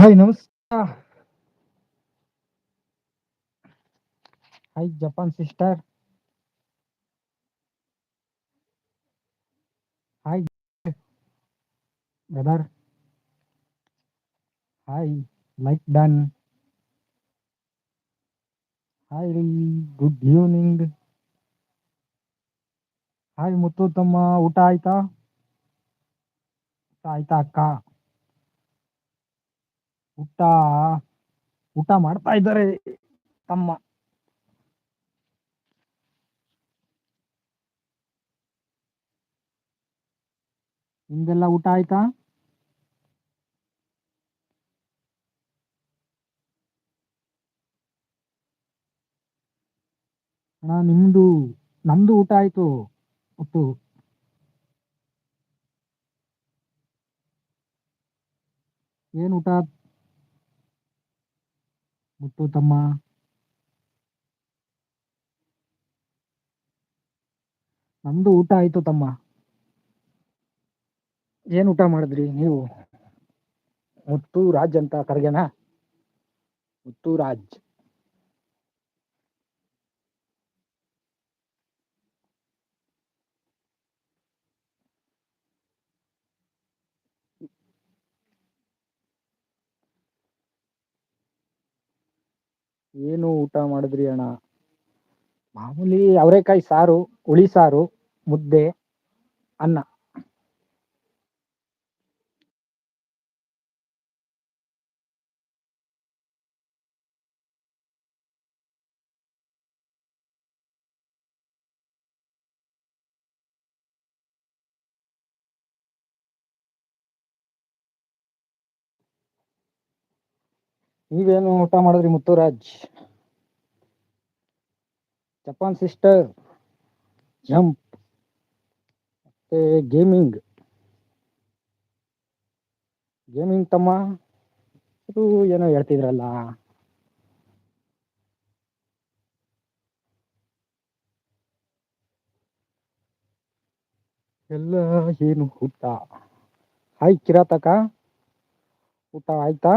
Hi ನಮಸ್ಕಾರ hi Japan sister hi brother hi like done hi good evening hi Muthu ತಮ್ಮ ಊಟ ಆಯ್ತಾ ಊಟ ಆಯ್ತಾ ಅಕ್ಕ ಊಟ ಊಟ ಮಾಡ್ತಾ ಇದ್ದಾರೆ ತಮ್ಮ. ನಿಮ್ದೆಲ್ಲ ಊಟ ಆಯ್ತಾ? ಅಣ್ಣ, ನಿಮ್ದು, ನಮ್ದು ಊಟ ಆಯ್ತು. ಒಟ್ಟು. ಏನು ಊಟ? ಮುತ್ತು ತಮ್ಮ ನಮ್ದು ಊಟ ಆಯ್ತು ತಮ್ಮ. ಏನ್ ಊಟ ಮಾಡಿದ್ರಿ ನೀವು? ಮುತ್ತು ರಾಜ್ ಅಂತ ಕರ್ಗೆನಾ ಮುತ್ತು ರಾಜ್. ಏನು ಊಟ ಮಾಡಿದ್ರಿ ಅಣ್ಣ? ಮಾಮೂಲಿ ಅವರೆಕಾಯಿ ಸಾರು ಹುಳಿ ಸಾರು ಮುದ್ದೆ ಅನ್ನ. ನೀವೇನು ಊಟ ಮಾಡಿದ್ರಿ ಮುತ್ತುರಾಜ್? ಜಪಾನ್ ಸಿಸ್ಟರ್, ಜಂಪ್, ಮತ್ತೆ ಗೇಮಿಂಗ್. ಗೇಮಿಂಗ್ ತಮ್ಮ, ಅದು ಏನೋ ಹೇಳ್ತಿದ್ರಲ್ಲ. ಎಲ್ಲ ಏನು ಊಟ? ಹಾಯ್ ಕಿರಾತಕ. ಊಟ ಆಯ್ತಾ?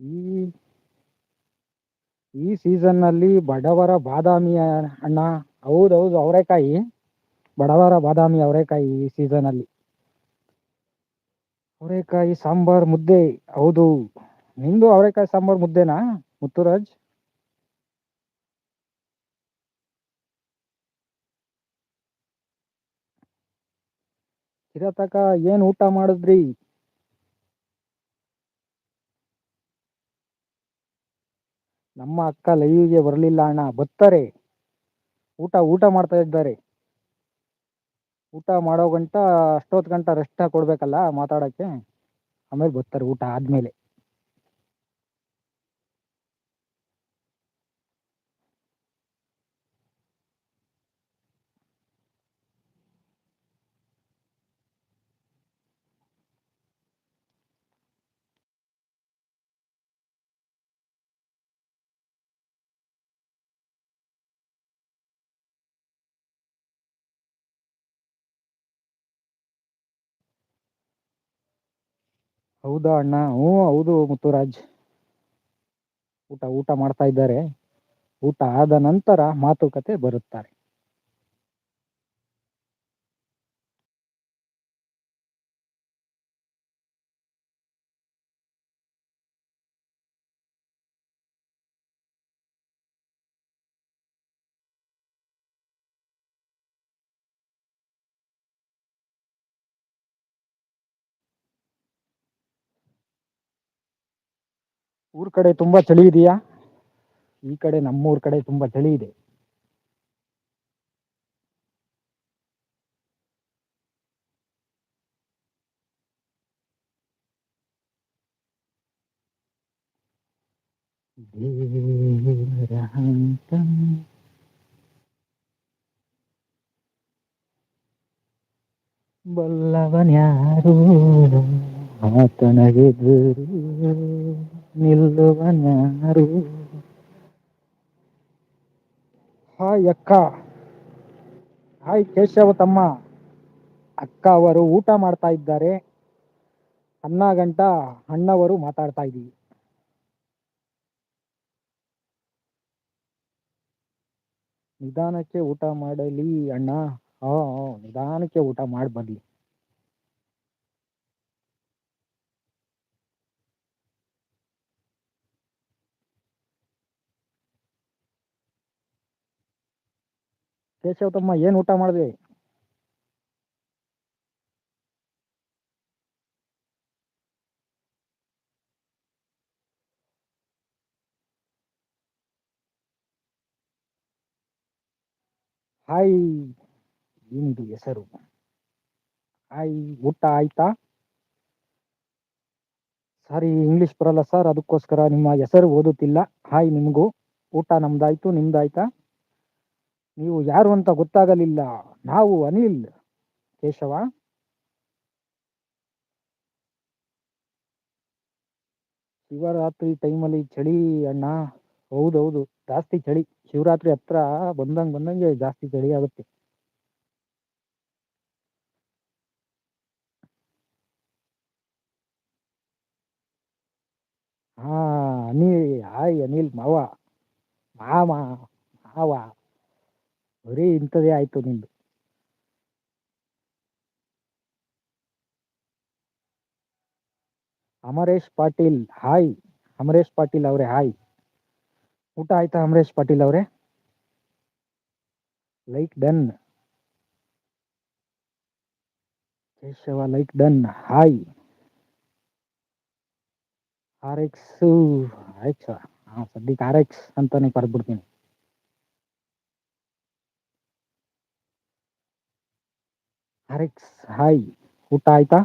ಈ ಈ ಸೀಸನ್ನಲ್ಲಿ ಬಡವರ ಬಾದಾಮಿ ಅಣ್ಣ, ಹೌದೌದು, ಅವರೆಕಾಯಿ. ಬಡವರ ಬಾದಾಮಿ ಅವರೆಕಾಯಿ ಈ ಸೀಸನ್ ಅಲ್ಲಿ ಅವರೆಕಾಯಿ ಸಾಂಬಾರ್ ಮುದ್ದೆ, ಹೌದು. ನಿಮ್ದು ಅವರೆಕಾಯಿ ಸಾಂಬಾರ್ ಮುದ್ದೆನಾ, ಮುತ್ತುರಾಜ್? ಕಿರತಕ, ಏನ್ ಊಟ ಮಾಡಿದ್ರಿ? ನಮ್ಮ ಅಕ್ಕ ಲೈವ್ಗೆ ಬರಲಿಲ್ಲ ಅಣ್ಣ. ಬರ್ತಾರೆ. ಊಟ ಊಟ ಮಾಡ್ತಾ ಇದ್ದಾರೆ. ಊಟ ಮಾಡೋ ಗಂಟ, ಅಷ್ಟೊತ್ತು ಗಂಟ ರೆಸ್ಟ್ ಕೊಡ್ಬೇಕಲ್ಲ ಮಾತಾಡೋಕ್ಕೆ. ಆಮೇಲೆ ಬರ್ತಾರೆ ಊಟ ಆದ್ಮೇಲೆ. ಹೌದಾ ಅಣ್ಣ? ಹ್ಞೂ ಹೌದು ಮುತ್ತುರಾಜ್. ಊಟ ಊಟ ಮಾಡ್ತಾ ಇದ್ದಾರೆ. ಊಟ ಆದ ನಂತರ ಮಾತುಕತೆ ಬರುತ್ತಾರೆ. ಊರ್ ಕಡೆ ತುಂಬಾ ಚಳಿ ಇದೆಯಾ? ಈ ಕಡೆ ನಮ್ಮೂರ್ ಕಡೆ ತುಂಬಾ ಚಳಿ ಇದೆ. ದೇವರ ಆತನಗೆ ಬಲ್ಲವನ್ಯಾರು ಆತನಗೆದುರು ನಿಲ್ಲುವನಾರು. ಹಾಯ್ ಅಕ್ಕ. ಹಾಯ್ ಕೇಶವ ತಮ್ಮ. ಅಕ್ಕ ಅವರು ಊಟ ಮಾಡ್ತಾ ಇದ್ದಾರೆ. ಅನ್ನ ಗಂಟ ಅಣ್ಣವರು ಮಾತಾಡ್ತಾ ಇದ್ದೀವಿ. ನಿಧಾನಕ್ಕೆ ಊಟ ಮಾಡಲಿ ಅಣ್ಣ. ಹಾ ನಿಧಾನಕ್ಕೆ ಊಟ ಮಾಡಿ ಬರ್ಲಿ ಕೇಶವ ತಮ್ಮ ಏನ್ ಊಟ ಮಾಡಿದೆ ಹಾಯ್, ಏನಿದು ಹೆಸರು? ಹಾಯ್, ಊಟ ಆಯ್ತಾ? ಸಾರಿ ಇಂಗ್ಲಿಷ್ ಬರಲ್ಲ ಸರ್ ಅದಕ್ಕೋಸ್ಕರ ನಿಮ್ಮ ಹೆಸರು ಓದುತ್ತಿಲ್ಲ. ಹಾಯ್ ನಿಮಗೂ. ಊಟ ನಮ್ದಾಯ್ತು, ನಿಮ್ದಾಯ್ತಾ? ನೀವು ಯಾರು ಅಂತ ಗೊತ್ತಾಗಲಿಲ್ಲ. ನಾವು ಅನಿಲ್, ಕೇಶವ. ಶಿವರಾತ್ರಿ ಟೈಮಲ್ಲಿ ಚಳಿ ಅಣ್ಣ. ಹೌದೌದು, ಜಾಸ್ತಿ ಚಳಿ. ಶಿವರಾತ್ರಿ ಹತ್ರ ಬಂದಂಗೆ ಬಂದಂಗೆ ಜಾಸ್ತಿ ಚಳಿ ಆಗುತ್ತೆ. ಹಾ, ಅನಿಲ್, ಹಾಯ್ ಅನಿಲ್, ಮಾವ. ಮಾವ ಮಾವ. ಬರೀ ಇಂಥದೇ ಆಯ್ತು ನಿಂದು. ಅಮರೇಶ್ ಪಾಟೀಲ್, ಹಾಯ್. ಅಮರೇಶ್ ಪಾಟೀಲ್ ಅವರೇ, ಹಾಯ್. ಊಟ ಆಯ್ತಾ ಅಮರೇಶ್ ಪಾಟೀಲ್ ಅವರೇ? Like done. Keshava, like done, hi. R X X ಹಾಂ, ಸದ್ಯಕ್ಕೆ ಆರ್ ಎಕ್ಸ್ ಅಂತಾನೆ ಕರೆದ್ಬಿಡ್ತೀನಿ ಆರ್ ಎಕ್ಸ್ ಹಾಯ್ ಊಟ ಆಯ್ತಾ?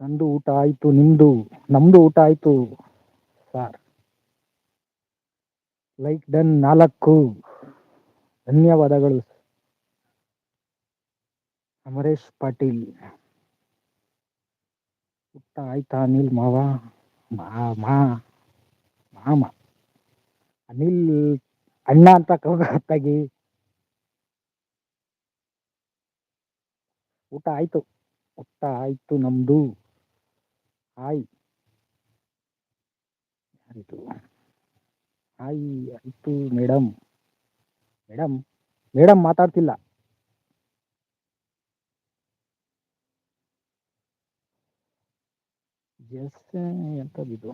ನಂದು ಊಟ ಆಯ್ತು, ನಿಮ್ದು? ನಮ್ದು ಊಟ ಆಯ್ತು ಸರ್ ಲೈಕ್ ಡನ್ ನಾಲ್ಕು. ಧನ್ಯವಾದಗಳು ಅಮರೇಶ್ ಪಾಟೀಲ್. ಊಟ ಆಯ್ತಾ ಅನಿಲ್ ಮಾವ? ಮಾ ಮಾ, ಮಾಮ. ಅನಿಲ್ ಅಣ್ಣ ಅಂತ ಗೊತ್ತಾಗಿ ಊಟ ಆಯ್ತು. ಊಟ ಆಯ್ತು ನಮ್ದು. ಹಾಯ್. ಆಯಿತು ಹಾಯ್, ಆಯಿತು ಮೇಡಮ್. ಮೇಡಮ್ ಮೇಡಮ್ ಮಾತಾಡ್ತಿಲ್ಲ. ಎಸ್ ಎಂಥದ್ದಿದು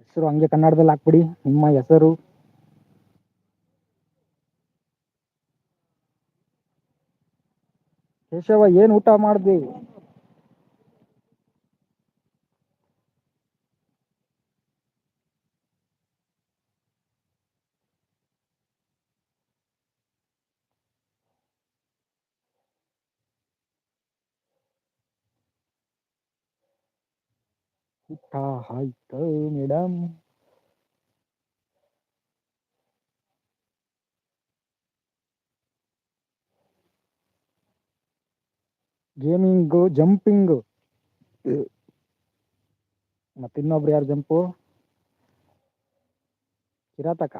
ಹೆಸರು ಹಂಗೆ ಕನ್ನಡದಲ್ಲಿ ಹಾಕ್ಬಿಡಿ ನಿಮ್ಮ ಹೆಸರು ಕೇಶವ ಏನು ಊಟ ಮಾಡಿದ್ವಿ ಊಟ ಆಯ್ತು ಮೇಡಮ್ ಗೇಮಿಂಗು ಜಂಪಿಂಗು ಮತ್ತೆ ಇನ್ನೊಬ್ರು ಯಾರು ಜಂಪು ಕಿರಾತಕ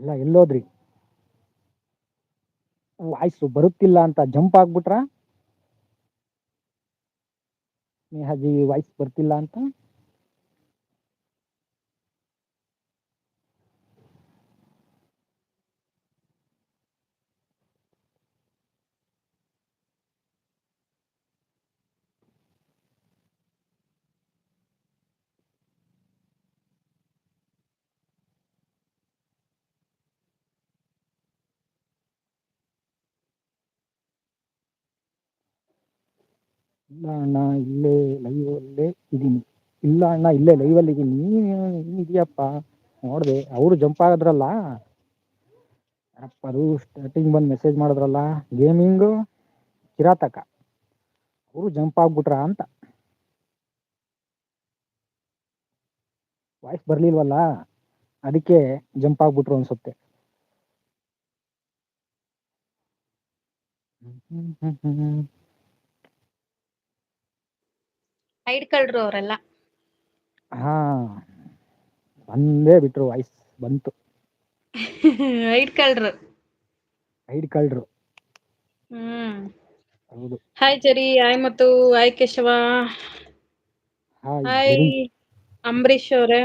ಇಲ್ಲ ಎಲ್ಲೋದ್ರಿ. ವಾಯ್ಸು ಬರುತ್ತಿಲ್ಲ ಅಂತ ಜಂಪ್ ಆಗ್ಬಿಟ್ರ? ಸ್ನೇಹಾಜಿ ವಾಯ್ಸ್ ಬರ್ತಿಲ್ಲ ಅಂತ? ಇಲ್ಲ ಅಣ್ಣ, ಇಲ್ಲೇ ಲೈವಲ್ಲೇ ಇದ್ದೀನಿ. ಇಲ್ಲ ಅಣ್ಣ, ಇಲ್ಲೇ ಲೈವಲ್ಲಿ ಇದ್ದೀನಿ. ನೀನು ಇದೆಯಪ್ಪ? ನೋಡ್ದೆ, ಅವರು ಜಂಪ್ ಆಗದ್ರಲ್ಲ? ಅದು ಸ್ಟಾರ್ಟಿಂಗ್ ಬಂದ್ ಮೆಸೇಜ್ ಮಾಡಿದ್ರಲ್ಲ? ಗೇಮಿಂಗು ಕಿರಾತಕ. ಅವರು ಜಂಪ್ ಆಗ್ಬಿಟ್ರ ಅಂತ. ವಾಯ್ಸ್ ಬರಲಿಲ್ವಲ್ಲ? ಅದಕ್ಕೆ ಜಂಪ್ ಆಗ್ಬಿಟ್ರು ಅನ್ಸುತ್ತೆ. ಹ್ಮ್ ಹ್ಮ್ ಹ್ಮ್. ಐಡ್ ಕಳ್ರು ಅವರೆಲ್ಲ. ಹಾ ಬಂದೇ ಬಿಟ್ರು ವಾಯ್ಸ್ ಬಂತು. ಐಡ್ ಕಳ್ರು. ಐಡ್ ಕಳ್ರು. ಹ್ಮ್. ಹೌದು. ಹಾಯ್ ಜರಿ ಹಾಯ್ ಮತ್ತು ಹಾಯ್ ಕೇಶವ. ಹಾಯ್ ಅಂಬರೀಶ್ ಅವರೇ.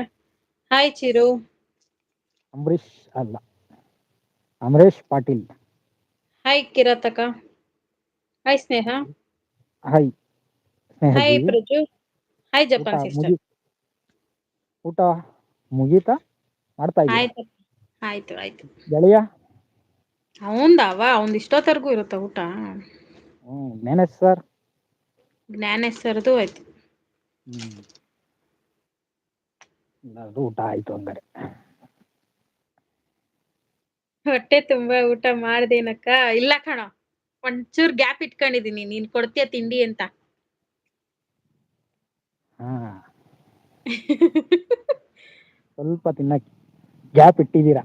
ಹಾಯ್ ಚಿರು. ಅಂಬರೀಷ್ ಅಲ್ಲ Amaresh Patil. Hi Kirataka. Hi Sneha. Hi hi Praju. Hi Japan sister ಊಟ ಮುಗೀತಾ ಮಾಡ್ತಾ ಆಯ್ತು ಆಯ್ತು ಆಯ್ತು. ಗೆಳೆಯ? ಅವಂದವ? ಅವಂದ ಇಷ್ಟೊತ್ತರ್ಗೂ ಇರುತ್ತ ಊಟ. ಹ್ಮ್ ಮ್ಯಾನೇಜ್ ಸರ್ ಜ್ಞಾನೇಶ್ ಸರ್ದು ಆಯ್ತು. ಅದು ಊಟ ಆಯ್ತು ಹಂಗಾರೆ. ಹೊಟ್ಟೆ ತುಂಬಾ ಊಟ ಮಾಡ್ದೇನಕ್ಕ? ಇಲ್ಲ ಕಣೋ ಒಂಚೂರ್ ಗ್ಯಾಪ್ ಇಟ್ಕೊಂಡಿದೀನಿ. ನೀನ್ ಕೊಡ್ತೀಯ ತಿಂಡಿ ಅಂತ. ಸ್ವಲ್ಪ ತಿನ್ನಕ್ಕೆ. ಗ್ಯಾಪ್ ಇಟ್ಟಿದ್ದೀರಾ?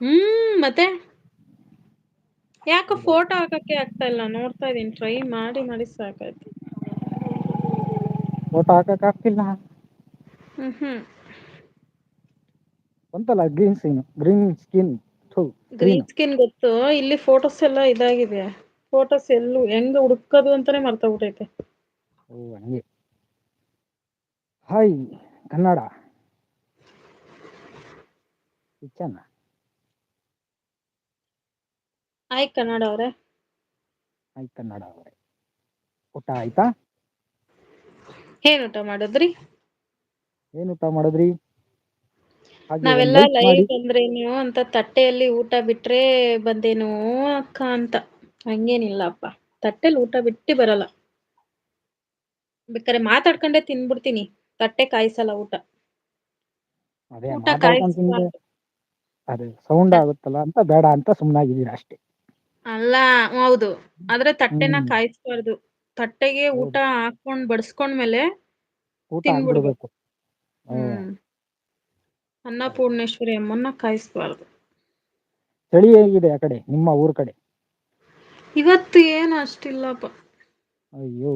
ಹ್ಮ್ ಮತ್ತೆ? ಯಾಕೋ ಫೋಟೋ ಹಾಕಕ್ಕೆ ಆಗ್ತಾ ಇಲ್ಲ ನೋಡ್ತಾ ಇದೀನಿ ಟ್ರೈ ಮಾಡಿ ಮಾಡಿ ಸಾಕಾಯ್ತು. ಫೋಟೋ ಹಾಕಕ್ ಆಗ್ತಿಲ್ಲ. ಹ್ಮ್ ಹ್ಮ್. ಬಂತಲ್ಲ green skin green skin green skin ಗೊತ್ತು. ಇಲ್ಲಿ ಫೋಟೋಸ್ ಎಲ್ಲಾ ಇದಾಗಿದೆ. ಫೋಟೋಸ್ ಎಲ್ಲೂ ಹೆಂಗ್ ಹುಡುಕೋದು ಅಂತಾನೆ ಮರ್ತೋಗ್ಬಿಟ್ಟೈತೆ ಓ ಹಂಗೆ. Hi Kannada. Kitchen hi Kannada ಅವರೇ. ಹಾಯ್ ಕನ್ನಡ ಅವರೇ. ಊಟ ಆಯ್ತಾ? ಏನ್ ಊಟ ಮಾಡಿದ್ರಿ? ಏನ್ ಊಟ ಮಾಡಿದ್ರಿ? ಹಾಗೆ ನಾವೆಲ್ಲಾ ಲೈವ್ ಮಾಡಿ. ಬಂದ್ರೇನು ಅಂತ ತಟ್ಟೆಯಲ್ಲಿ ಊಟ ಬಿಟ್ರೆ ಬಂದೇನೋ ಅಕ್ಕ ಅಂತ. ಹಂಗೇನಿಲ್ಲಪ್ಪಾ ತಟ್ಟೆಲಿ ಊಟ ಬಿಟ್ಟಿ ಬರಲ್ಲ. ಬೇಕಾದ್ರೆ ಮಾತಾಡ್ಕೊಂಡೆ ತಿನ್ಬಿಡ್ತೀನಿ. ತಟ್ಟೆ ಕಾಯಿಸಲ್ಲ ಊಟ. ಅದೇ ಊಟ ಅದೇ ಸೌಂಡ್ ಆಗುತ್ತಲ್ಲ ಅಂತ ಬೇಡ ಅಂತ ಸುಮ್ಮನಾಗಿದ್ದೀರಾ ಅಷ್ಟೇ. ಅಲ್ಲ ಹೌದು. ಆದ್ರೆ ತಟ್ಟೆನ ಹ್ಮ್. ಕಾಯಿಸಬಾರ್ದು. ತಟ್ಟೆಗೆ ಊಟ ಹೌದು ಹಾಕೊಂಡ್ ಬಡಸ್ಕೊಂಡ್ಮೇಲೆ ಊಟ ತಿನ್ಬಿಡ್ಬೇಕು. ಆಗ್ಬಿಡ್ಬೇಕು ಹ್ಮ್. ಸರಿ ಅನ್ನಪೂರ್ಣೇಶ್ವರಿ ಅಮ್ಮನ್ನ ಕಾಯಿಸಬಾರ್ದು. ಚಳಿ ಹೇಗಿದೆ ಆ ಕಡೆ ನಿಮ್ಮ ಊರ್ ಕಡೆ? ಇವತ್ತು ಏನು ಅಷ್ಟಿಲ್ಲಪ್ಪ. ಅಯ್ಯೋ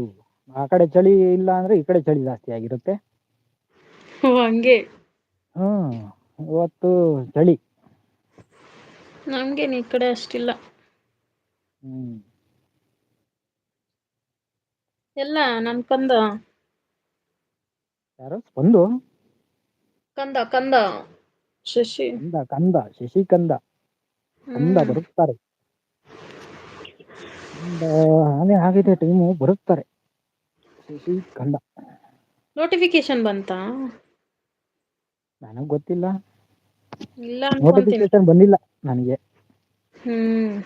ಆ ಕಡೆ ಚಳಿ ಇಲ್ಲ ಅಂದ್ರೆ ಈ ಕಡೆ ಚಳಿ ಜಾಸ್ತಿ ಆಗಿರುತ್ತೆ. ಹಂಗೆ. ಹ್ಮ್ ಇವತ್ತು ಚಳಿ. ನಮ್ಗೆ ಈ ಕಡೆ ಅಷ್ಟಿಲ್ಲ. ಹ್ಮ್. ಎಲ್ಲ ನನ್ ಕಂದ? ಯಾರು? ಬಂದು ಕಂದ ಕಂದ. ಶಶಿ. ಕಂದ ಕಂದ. ಶಶಿ ಕಂದ. ಬರುತ್ತಾರೆ. ಒಂದು ಆನೆ ಆಗಿದೆ ಟೈಮು ಬರುತ್ತಾರೆ. ಶಶಿ ಕಂದ. ನೋಟಿಫಿಕೇಶನ್ ಬಂತಾ? ನನಗ್ ಗೊತ್ತಿಲ್ಲ. ಇಲ್ಲ ಅನ್ಕೊಂತೀನಿ. ನೋಟಿಫಿಕೇಶನ್ ಬಂದಿಲ್ಲ ನನಗೆ. ಹ್ಮ್.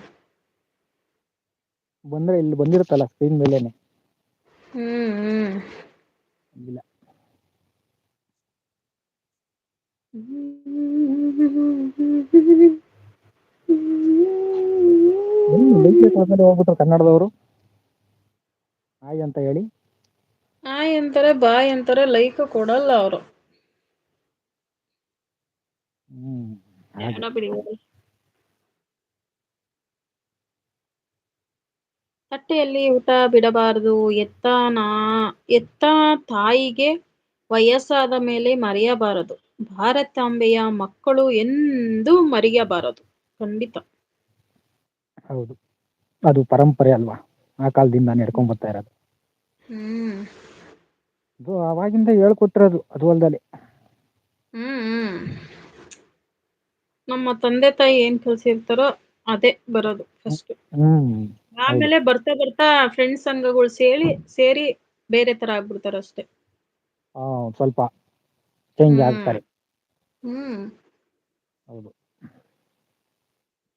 ಬಂದ್ರೆ ಇಲ್ಲಿ ಬಂದಿರುತ್ತಲ್ಲ ಸ್ಕ್ರೀನ್ ಮೇಲೆನೆ. ಹ್ಮ್ ಹ್ಮ್. ಇಲ್ಲ. ಆದ್ಮೇಲೆ ಹೋಗ್ಬಿಟ್ರು ಕನ್ನಡದವ್ರು. ಹಾಯ್ ಅಂತ ಹೇಳಿ. ಹಾಯ್ ಅಂತಾರೆ ಬಾಯ್ ಅಂತಾರೆ ಲೈಕ್ ಕೊಡಲ್ಲ ಅವರು. ಹ್ಮ್ ಹಾಗೆ. ಏನೋ ಬಿಡಿ ತಟ್ಟೆಯಲ್ಲಿ ಊಟ ಬಿಡಬಾರದು. ಎತ್ತ ನಾ ಎತ್ತ ತಾಯಿಗೆ ವಯಸ್ಸಾದ ಮೇಲೆ ಮರೆಯಬಾರದು. ಭಾರತಾಂಬೆಯ ಮಕ್ಕಳು ಎಂದೂ ಮರೆಯಬಾರದು. ಖಂಡಿತ. ಹೌದು. ಅದು ಪರಂಪರೆ ಅಲ್ವಾ? ಆ ಕಾಲದಿಂದ ನಡ್ಕೊಂಡ್ ಬರ್ತಾ ಇರೋದು. ಹ್ಮ್. ಅದು ಅವಾಗಿಂದ ಹೇಳ್ಕೊಟ್ಟಿರೋದು. ಅದು ಅಲ್ದಲೆ. ಹ್ಮ್ ಹ್ಮ್. ನಮ್ಮ ತಂದೆ ತಾಯಿ ಏನ್ ಕಲ್ಸಿರ್ತಾರೋ ಅದೇ ಬರೋದು ಫಸ್ಟ್ ಹ್ಮ್ ಆಮೇಲೆ ಬರ್ತಾ ಬರ್ತಾ ಫ್ರೆಂಡ್ಸ್ ಸಂಘಗಳು ಸೇರಿ ಸೇರಿ ಬೇರೆ ತರ ಆಗ್ಬಿಡ್ತಾರ ಅಷ್ಟೆ. ಸ್ವಲ್ಪ ಚೇಂಜ್ ಹ್ಮ್. ಆಗ್ತಾರೆ. ಹ್ಮ್. ಹೌದು.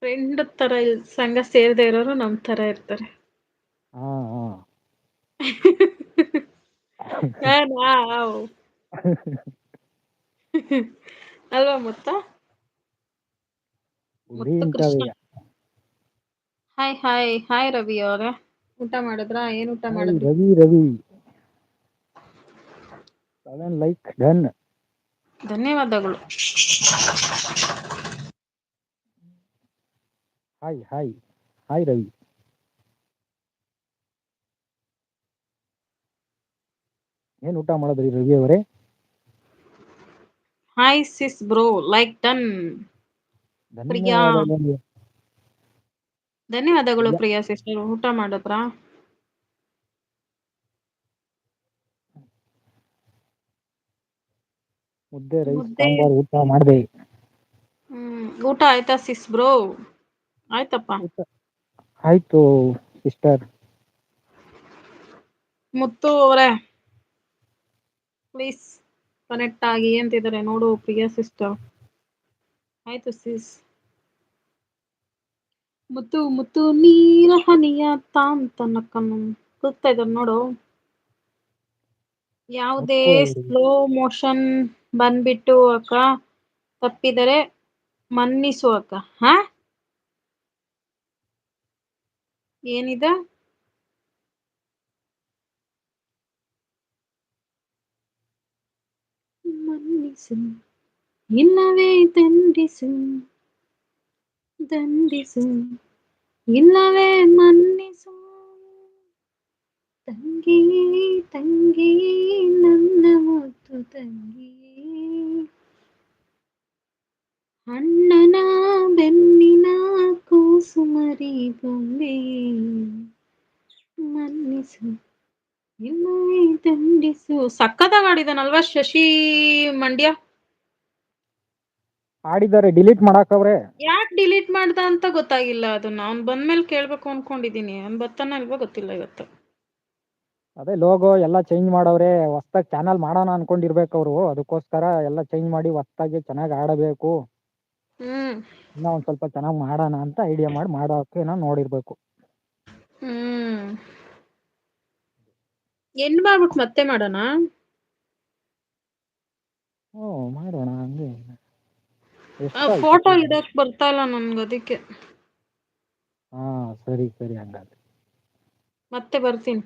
ಫ್ರೆಂಡ್ ತರ ಇಲ್ ಸಂಘ ಸೇರದೆ ಇರೋರು ನಮ್ ತರ ಇರ್ತಾರೆ. ಹಾ ಹಾ. ಆ, ನಾವ್. ಅಲ್ವಾ ಮುತ್ತ? Muthu hi hi hi Ravi ಅವರೇ. ಊಟ ಮಾಡಿದ್ರಾ? ಏನ್ ಊಟ ಹಾಯ್ ಮಾಡಿದ್ರಿ? Ravi Ravi. Seven like done ಧನ್ಯವಾದಗಳು. Hi hi hi Ravi. ಏನ್ ಊಟ ಮಾಡಿದ್ರಿ ರವಿ ಅವರೇ? Hi sis bro like done Priya ಧನ್ಯವಾದಗಳು ಪ್ರಿಯಾ. ಸಿಸ್ಟರ್ ಊಟ ಮಾಡಿದ್ರಾ? ಮುದ್ದೆ ರೈಸ್. ಸಾಂಬಾರ್ ಊಟ ಮಾಡಿದೆ. ಹ್ಮ್ ಊಟ ಆಯ್ತಾ ಸಿಸ್ ಬ್ರೋ ಆಯ್ತಪ್ಪ. ಆಯ್ತು ಸಿಸ್ಟರ್ ಮುತ್ತು ಅವರೇ ಪ್ಲೀಸ್ ಕನೆಕ್ಟ್ ಆಗಿ ಅಂತಿದ್ದಾರೆ. ನೋಡು ಪ್ರಿಯಾ ಸಿಸ್ಟರ್ ಆಯ್ತು ಸಿಸ್ ಮುತ್ತು ಮುತ್ತು ನೀರ ಹನಿಯ ತಾಂತನಕನು ಕೂಗ್ತಾ ಇದ್ದಾರೆ ನೋಡು. ಯಾವುದೇ ಸ್ಲೋ ಮೋಷನ್ ಬಂದ್ಬಿಟ್ಟು ಅಕ್ಕ ತಪ್ಪಿದರೆ ಮನ್ನಿಸು ಅಕ್ಕ. ಹಾ? ಏನಿದ? ಮನ್ನಿಸು. ಇಲ್ಲವೇ ದಂಡಿಸು ದಂಡಿಸು, ಇಲ್ಲವೇ ಮನ್ನಿಸು. ತಂಗಿ ತಂಗಿ, ನನ್ನ ಮುತ್ತು ತಂಗಿ. ಅಣ್ಣನ ಬೆನ್ನಿನ ಕೂಸುಮರಿ ಬೊಂಬೆ. ಮನ್ನಿಸು, ಇಲ್ಲವೇ ದಂಡಿಸು. ಸಕ್ಕತ್ತಾಗಿ ಆಡಿದಾನಲ್ವಾ ಶಶಿ ಮಂಡ್ಯ? ಆಡಿದ್ದಾರೆ ಡಿಲೀಟ್ ಮಾಡಾಕವ್ರೆ ಯಾಕೆ ಡಿಲೀಟ್ ಮಾಡ್ದ ಅಂತ ಗೊತ್ತಾಗಿಲ್ಲ ಅದನ್ನ ಅವ್ನ್ ಬಂದ್ಮೇಲೆ ಕೇಳ್ಬೇಕು ಅನ್ಕೊಂಡಿದೀನಿ. ಅವ್ನ್ ಬರ್ತಾನ ಇಲ್ವಾ ಗೊತ್ತಿಲ್ಲ ಇವತ್ತು. ಅದೇ ಲೋಗೋ ಎಲ್ಲ ಚೇಂಜ್ ಮಾಡವ್ರೆ. ಹೊಸ್ದಾಗಿ ಚಾನಲ್ ಮಾಡೋಣ ಅನ್ಕೊಂಡಿರ್ಬೇಕು ಅವರು. ಅದಕ್ಕೋಸ್ಕರ ಎಲ್ಲ ಚೇಂಜ್ ಮಾಡಿ ಹೊಸ್ದಾಗಿ ಚೆನ್ನಾಗಿ ಆಡಬೇಕು. ಹ್ಮ್. ಇನ್ನ ಒಂದು ಸ್ವಲ್ಪ ಚೆನ್ನಾಗಿ ಮಾಡೋಣ ಅಂತ ಐಡಿಯಾ ಮಾಡಿ ಮಾಡೋಕೆ ಏನೋ ನೋಡಿರ್ಬೇಕು. ಹ್ಮ್. ಏನ್ ಮಾಡ್ಬಿಟ್ಟು ಮತ್ತೆ ಮಾಡೋಣ? ಓ ಮಾಡೋಣ ಹಂಗೆ. ಫೋಟೋ ಇಡಕ್ ಬರ್ತಾ ಇಲ್ಲ ನನ್ಗೆ ಅದಕ್ಕೆ. ಹಾ ಸರಿ ಸರಿ ಹಂಗಾದ್ರೆ. ಮತ್ತೆ ಬರ್ತೀನಿ.